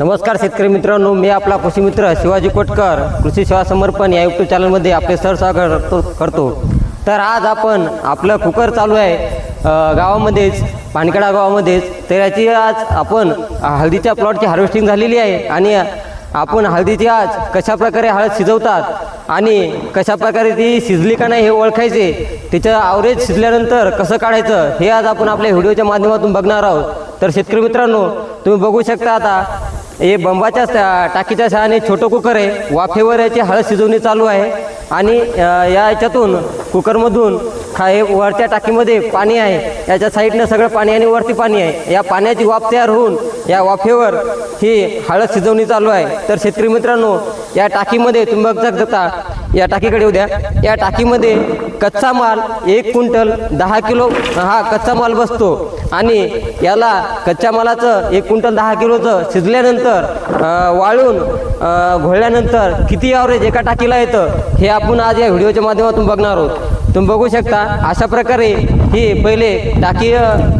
नमस्कार शेतकरी मित्रांनो मी आपला कृषी मित्र शिवाजी कोटकर कृषी सेवा समर्पण या युट्यूब चॅनलमध्ये आपले सहस्वागत करतो करतो. तर आज आपण आपलं कुकर चालू आहे गावामध्येच पाणकडा गावामध्येच. तर याची आज आपण हळदीच्या प्लॉटची हार्वेस्टिंग झालेली आहे आणि आपण हळदीची आज कशा प्रकारे हळद शिजवतात आणि कशा प्रकारे ती शिजली का नाही हे ओळखायचे तिचं आवरेज शिजल्यानंतर कसं काढायचं हे आज आपण आपल्या व्हिडिओच्या माध्यमातून बघणार आहोत. तर शेतकरी मित्रांनो तुम्ही बघू शकता आता हे बंबाच्या टाकीच्या सहाने छोटं कुकर आहे. वाफेवर याची हळद शिजवणी चालू आहे. आणि या याच्यातून कुकरमधून खा हे वरच्या टाकीमध्ये पाणी आहे. याच्या साईडनं सगळं पाणी आणि वरती पाणी आहे. या पाण्याची वाफ तयार होऊन या वाफेवर ही हळद शिजवणी चालू आहे. तर शेतकरी मित्रांनो या टाकीमध्ये तुम्ही बघता जाता या टाकीकडे उद्या या टाकीमध्ये कच्चा माल एक क्विंटल दहा किलो हा कच्चा माल बसतो. आणि याला कच्च्या मालाचं एक क्विंटल दहा किलोचं शिजल्यानंतर वाळून घोळल्यानंतर किती ॲव्हरेज एका टाकीला येतं हे आपण आज या व्हिडिओच्या माध्यमातून बघणार आहोत. तुम्ही बघू शकता अशा प्रकारे ही पहिले टाकी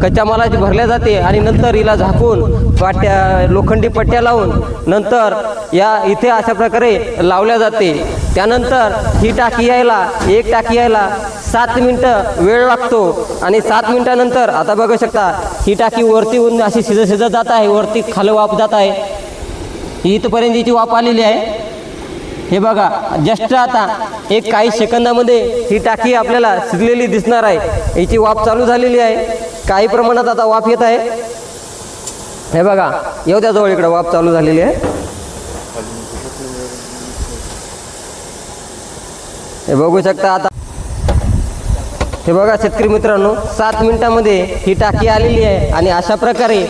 कच्च्या मालाची भरल्या जाते आणि नंतर हिला झाकून पाट्या लोखंडी पट्ट्या लावून नंतर या इथे अशा प्रकारे लावल्या जाते. त्यानंतर ही टाकी यायला एक टाकी यायला सात मिनटं वेळ लागतो आणि सात मिनटानंतर आता बघू शकता ही टाकी वरती होऊन अशी शिजत शिजत जात आहे वरती खाली वाफ जात आहे. इथपर्यंत हिची वाफ आलेली आहे हे बघा जस्ट आता एक काही सेकंदामध्ये ही टाकी आपल्याला शिजलेली दिसणार आहे. याची वाफ चालू झालेली आहे. काही प्रमाणात आता वाफ येत आहे. हे बघा येऊ त्या जवळ इकडे वाफ चालू झालेली आहे. हे बघू शकता आता. हे बघा शेतकरी मित्रांनो सात मिनिटामध्ये ही टाकी आलेली आहे आणि अशा प्रकारे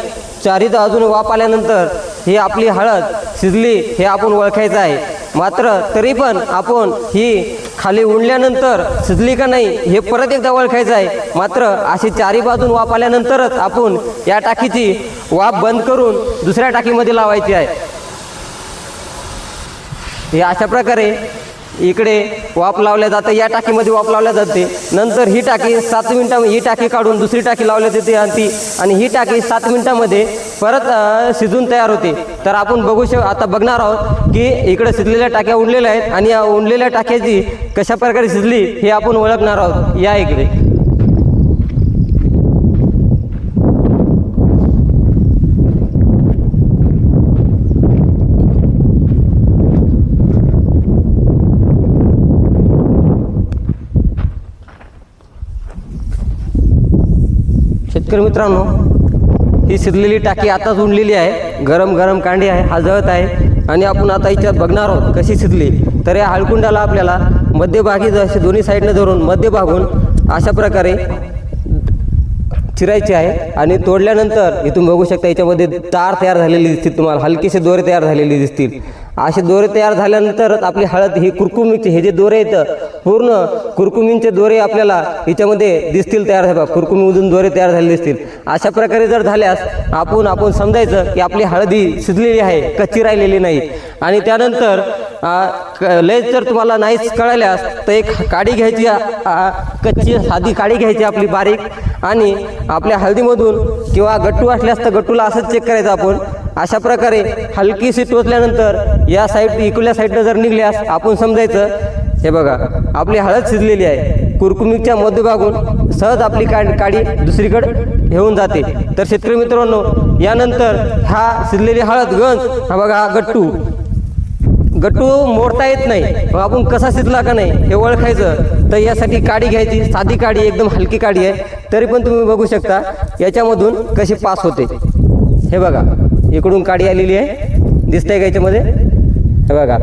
चारीत अजून वाप आल्यानंतर ही आपली हळद शिजली हे आपण ओळखायचं आहे. मात्र तरी पण आपण ही खाली उडल्यानंतर शिजली का नाही हे परत एकदा ओळखायचं आहे. मात्र अशी चारी बाजून वाफ आल्यानंतरच आपण या टाकीची वाफ बंद करून दुसऱ्या टाकीमध्ये लावायची आहे. हे अशा प्रकारे इकडे वाफ लावल्या जातं या टाकीमध्ये वाप लावल्या जाते. नंतर ही टाकी सात मिनिटामध्ये ही टाकी काढून दुसरी टाकी लावल्या जाते आणि ती आणि ही टाकी सात मिनिटामध्ये परत शिजून तयार होते. तर आपण बघू शक आता बघणार आहोत की इकडे शिजलेल्या टाक्या उडलेल्या आहेत आणि या उडलेल्या टाक्याची कशा प्रकारे शिजली हे आपण ओळखणार आहोत. या इकडे. शेतकरी मित्रांनो ही शिजलेली टाकी आताच उडलेली आहे. गरम गरम कांडी आहे हा जळत आहे. आणि आपण आता याच्यात बघणार आहोत कशी शिजली. तर या हळकुंडाला आपल्याला मध्यभागी जसे दोन्ही साईडनं धरून मध्यभागून अशा प्रकारे चिरायची आहे. आणि तोडल्यानंतर इथून बघू शकता याच्यामध्ये तार तयार झालेली दिसतील तुम्हाला. हलकेसे दोरे तयार झालेले दिसतील. असे दोरे तयार झाल्यानंतरच आपली हळद ही कुरकुमीचे हे जे दोरे आहेत पूर्ण कुरकुमींचे दोरे आपल्याला याच्यामध्ये दिसतील तयार झाले कुरकुमीमधून दोरे तयार झालेले दिसतील. अशा प्रकारे जर झाल्यास आपण आपण समजायचं की आपली हळदी शिजलेली आहे कच्ची राहिलेली नाही. आणि त्यानंतर क- लयच जर तुम्हाला नाहीच कळाल्यास तर एक काडी घ्यायची कच्ची साधी काडी घ्यायची आपली बारीक. आणि आपल्या हळदीमधून किंवा गट्टू असल्यास तर गट्टूला असंच चेक करायचं आपण. अशा प्रकारे हलकीशी टोचल्यानंतर या साईड इकडल्या साईडनं जर निघल्यास आपण समजायचं हे बघा आपली हळद शिजलेली आहे. कुरकुमीच्या मध्यभागून सहज आपली का काडी दुसरीकडे घेऊन जाते. तर शेतकरी मित्रांनो यानंतर हा शिजलेली हळद गंज हा बघा हा गट्टू. गट्टू मोडता येत नाही. मग आपण कसा शिजला का नाही हे ओळखायचं. तर यासाठी काडी घ्यायची साधी काडी एकदम हलकी काडी आहे. तरी पण तुम्ही बघू शकता याच्यामधून कशी पास होते. हे बघा. इकडून काडी आलेली आहे. दिसतंय का याच्यामध्ये? हे बघा.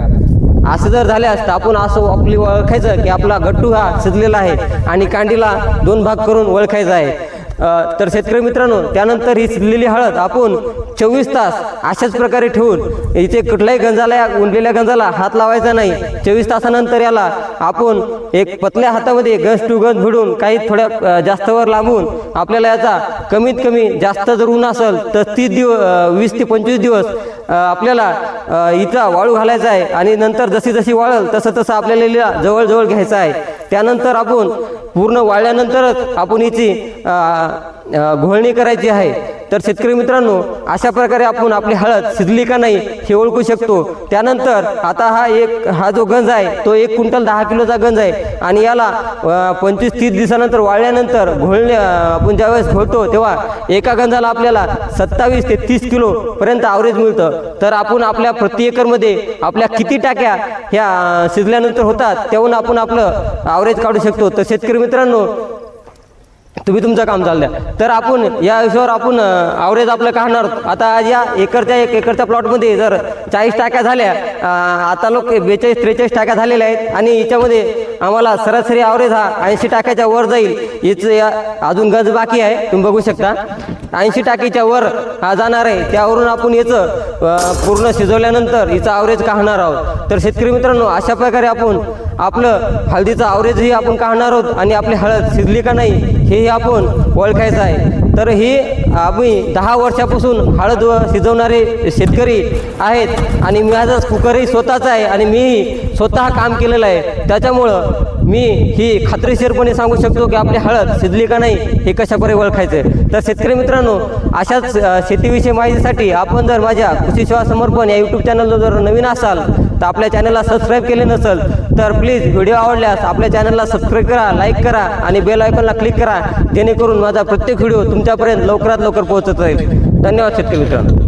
असं जर झालं असतं आपण असं आपली ओळखायचं की आपला गट्टू हा शिजलेला आहे आणि कांडीला दोन भाग करून ओळखायचा आहे. तर शेतकरी मित्रांनो त्यानंतर ही शिजलेली हळद आपण चोवीस तास अशाच प्रकारे ठेवून इथे कुठल्याही गंजाला या उंडलेल्या गंजाला हात लावायचा नाही. चोवीस तासानंतर याला आपण एक पतल्या हातामध्ये गंज टू गंज भिडून काही थोड्या जास्तवर लांबून आपल्याला याचा कमीत कमी जास्त जर ऊन असेल तर तीस दिवस वीस ते पंचवीस दिवस आपल्याला इथं वाळू घालायचा आहे. आणि नंतर जशी जशी वाळल तसं तसं आपल्याला जवळजवळ घ्यायचं आहे. त्यानंतर आपण पूर्ण वाळल्यानंतरच आपण हिची घोळणी करायची आहे. तर शेतकरी मित्रांनो अशा प्रकारे आपण आपली हळद शिजली का नाही हे ओळखू शकतो. त्यानंतर आता हा एक हा जो गंज आहे तो एक क्विंटल दहा किलोचा गंज आहे. आणि याला पंचवीस तीस दिवसानंतर वाळल्यानंतर घोळणे आपण ज्यावेळेस घोळतो तेव्हा एका गंजाला आपल्याला सत्तावीस ते तीस किलो पर्यंत आवरेज मिळतं. तर आपण आपल्या प्रति एकरमध्ये आपल्या किती टाक्या ह्या शिजल्यानंतर होतात तेव्हा आपण आपलं आवरेज काढू शकतो. तर शेतकरी मित्रांनो तुम्ही तुमचं काम चालू द्या. तर आपण या विषयावर आपण आवरेज आपलं काढणार आता या एकरच्या एक एकरच्या प्लॉटमध्ये जर चाळीस टाक्या झाल्या आता लोक बेचाळीस त्रेचाळीस टाक्या झालेल्या आहेत आणि याच्यामध्ये आम्हाला सरासरी आवरेज हा ऐंशी टाक्याच्या वर जाईल. याचं या अजून गज बाकी आहे. तुम्ही बघू शकता. ऐंशी टाकीच्या वर हा जाणार आहे. त्यावरून आपण याचं पूर्ण शिजवल्यानंतर हिचं आवरेज काढणार आहोत. तर शेतकरी मित्रांनो अशा प्रकारे आपण आपलं हळदीचं आवरेजही आपण काढणार आहोत आणि आपली हळद शिजली का नाही हेही आपण ओळखायचं आहे. तर ही आम्ही दहा वर्षापासून हळद शिजवणारे शेतकरी आहेत आणि माझा कुकरही स्वतःचा आहे आणि मीही स्वतः काम केलेलं आहे. त्याच्यामुळं मी ही खात्रीशीरपणे सांगू शकतो की आपली हळद शिजली का नाही हे कशाप्रकारे ओळखायचं तर शेतकरी मित्रांनो अशाच शेतीविषयी माहितीसाठी आपण जर माझ्या कृषी सेवा समर्पण या यूट्यूब चॅनलवर जर नवीन असाल तर आपल्या चॅनलला सबस्क्राईब केले नसेल तर प्लीज व्हिडिओ आवडल्यास आपल्या चॅनलला सबस्क्राईब करा लाईक करा आणि बेल आयकॉनला क्लिक करा जेणेकरून माझा प्रत्येक व्हिडिओ तुमच्यापर्यंत लवकरात लवकर पोहोचत राहील. धन्यवाद शेतकरी मित्रांनो.